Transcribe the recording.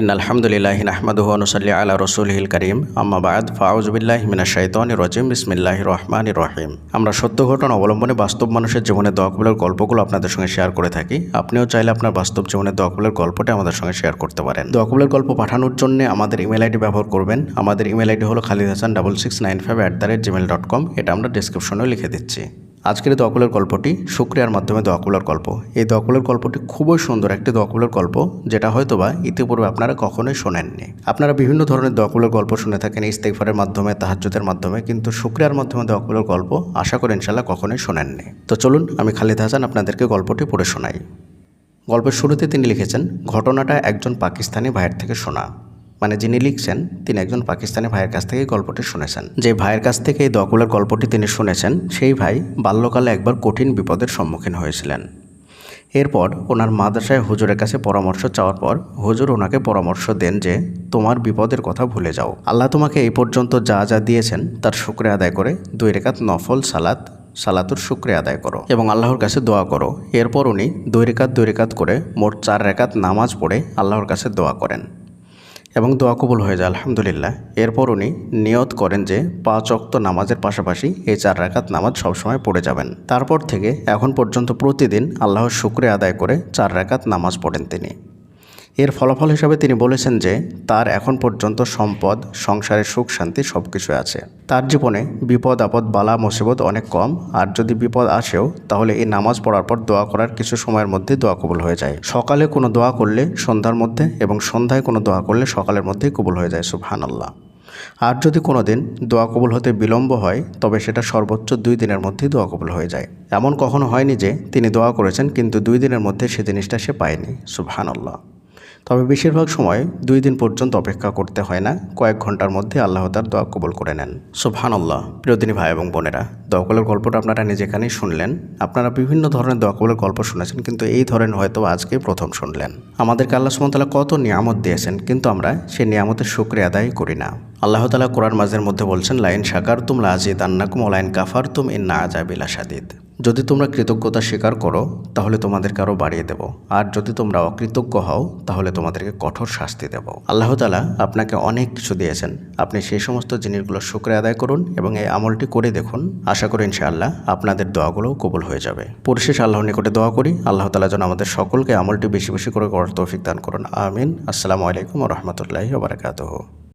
In আলহামদুলিল্লাহ নাহমাদুহু নুসাল্লি আলা রসুলহিল করিম। আম্মা বাদ ফাউজবিল্লাহ মিনা শাইতান রজিম। বিসমিল্লাহ রহমান রহিম। আমরা সত্য ঘটনা অবলম্বনে বাস্তব মানুষের জীবনে দোয়াকবুলের গল্পগুলো আপনাদের সঙ্গে শেয়ার করে থাকি। আপনিও চাইলে আপনার বাস্তব জীবনে দোয়াকবুলের গল্পটা আমাদের সঙ্গে শেয়ার করতে পারেন। দোয়াকবুলের গল্প পাঠানোর জন্য আমাদের ইমেল আইডি ব্যবহার করবেন। আমাদের ইমেল আইডি হলো Khalid Hasan double six nine five at the rate Gmail dot com এটা আমরা ডিসক্রিপশনেও লিখে দিচ্ছি। আজকের এই দোয়াকুলের গল্পটি শুক্রিয়ার মাধ্যমে দোয়াকুলের গল্প। এই দোয়াকুলের গল্পটি খুবই সুন্দর একটি দোয়াকুলের গল্প, যেটা হয়তোবা ইতিপূর্বে আপনারা কখনোই শোনেননি। আপনারা বিভিন্ন ধরনের দোয়াকুলের গল্প শুনে থাকেন ইস্তেকফারের মাধ্যমে, তাহাজ্জুদের মাধ্যমে, কিন্তু শুক্রিয়ার মাধ্যমে দোয়াকুলের গল্প আশা করি ইনশাল্লাহ কখনোই শোনেননি। তো চলুন, আমি খালিদ হাসান আপনাদেরকে গল্পটি পড়ে শোনাই। গল্পের শুরুতে তিনি লিখেছেন, ঘটনাটা একজন পাকিস্তানি ভাইয়ের থেকে শোনা। মানে যিনি লিখছেন, তিনি একজন পাকিস্তানি ভাইয়ের কাছ থেকে গল্পটি শুনেছেন। যে ভাইয়ের কাছ থেকে এই দকুলের গল্পটি তিনি শুনেছেন, সেই ভাই বাল্যকালে একবার কঠিন বিপদের সম্মুখীন হয়েছিলেন। এরপর ওনার মাদ্রাসায় হুজুরের কাছে পরামর্শ চাওয়ার পর হুজুর ওনাকে পরামর্শ দেন যে, তোমার বিপদের কথা ভুলে যাও। আল্লাহ তোমাকে এই পর্যন্ত যা যা দিয়েছেন, তার শুক্রে আদায় করে দুই রেখাত নফল সালাত, সালাতুর শুক্রে আদায় করো এবং আল্লাহর কাছে দোয়া করো। এরপর উনি দুই রেখাত দুই রেখাত করে মোট চার রেখাত নামাজ পড়ে আল্লাহর কাছে দোয়া করেন। এবং দোয়া কবুল হয়ে যায়, আলহামদুলিল্লাহ। এরপর উনি নিয়ত করেন যে পাঁচ অক্ত নামাজের পাশাপাশি এই চার রাকাত নামাজ সবসময় পড়ে যাবেন। তারপর থেকে এখন পর্যন্ত প্রতিদিন আল্লাহর শুক্রে আদায় করে চার রাকাত নামাজ পড়েন তিনি। এর ফলাফল হিসাবে তিনি বলেছেন যে, তার এখন পর্যন্ত সম্পদ সংসারের সুখ, শান্তি সব কিছু আছে। তার জীবনে বিপদ, আপদ, বালা, মুসিবত অনেক কম। আর যদি বিপদ আসেও, তাহলে এই নামাজ পড়ার পর দোয়া করার কিছু সময়ের মধ্যে দোয়া কবুল হয়ে যায়। সকালে কোনো দোয়া করলে সন্ধ্যার মধ্যে এবং সন্ধ্যায় কোনো দোয়া করলে সকালের মধ্যেই কবুল হয়ে যায় সুবহান আল্লাহ আর যদি কোনো দিন দোয়া কবুল হতে বিলম্ব হয়, তবে সেটা সর্বোচ্চ দুই দিনের মধ্যেই দোয়া কবুল হয়ে যায়। এমন কখনো হয়নি যে, তিনি দোয়া করেছেন, কিন্তু দুই দিনের মধ্যে সে জিনিসটা সে পায়নি সুবহান আল্লাহ তবে বেশিরভাগ সময় দুই দিন পর্যন্ত অপেক্ষা করতে হয় না। কয়েক ঘণ্টার মধ্যে আল্লাহ তার দোয়া কবুল করে নেন। সুবহান আল্লাহ প্রিয়দিনী ভাই এবং বোনেরা দোয়াকবলের গল্পটা আপনারা নিজেখানেই শুনলেন। আপনারা বিভিন্ন ধরনের দোয়াকবলের গল্প শুনেছেন, কিন্তু এই ধরনের হয়তো আজকে প্রথম শুনলেন। আমাদেরকে আল্লাহ সুমতাল্লাহ কত নিয়ামত দিয়েছেন, কিন্তু আমরা সেই নিয়ামতের শুক্রিয়া আদায় করি না। আল্লাহ তালা কোরআন মাঝের মধ্যে বলছেন, লাইন সাকার তুম লাজিদ আন্নাকুম লাইন কাফার তুম ইন্না আজাবিলা সাদিদ যদি তোমরা কৃতজ্ঞতা স্বীকার করো, তাহলে তোমাদেরকে আরও বাড়িয়ে দেব। আর যদি তোমরা অকৃতজ্ঞ হও, তাহলে তোমাদেরকে কঠোর শাস্তি দেব। আল্লাহ তালা আপনাকে অনেক কিছু দিয়েছেন। আপনি সেই সমস্ত জিনিসগুলো শুক্রে আদায় করুন এবং এই আমলটি করে দেখুন। আশা করি ইনশাআল্লাহ আপনাদের দোয়াগুলোও কবুল হয়ে যাবে। পরিশেষ আল্লাহ নিকটে দোয়া করি। আল্লাহ তালা যেন আমাদের সকলকে আমলটি বেশি বেশি করে করার তৌফিক দান করুন। আমিন। আসসালামু আলাইকুম রহমতুল্লাহি বারাকাতুহ।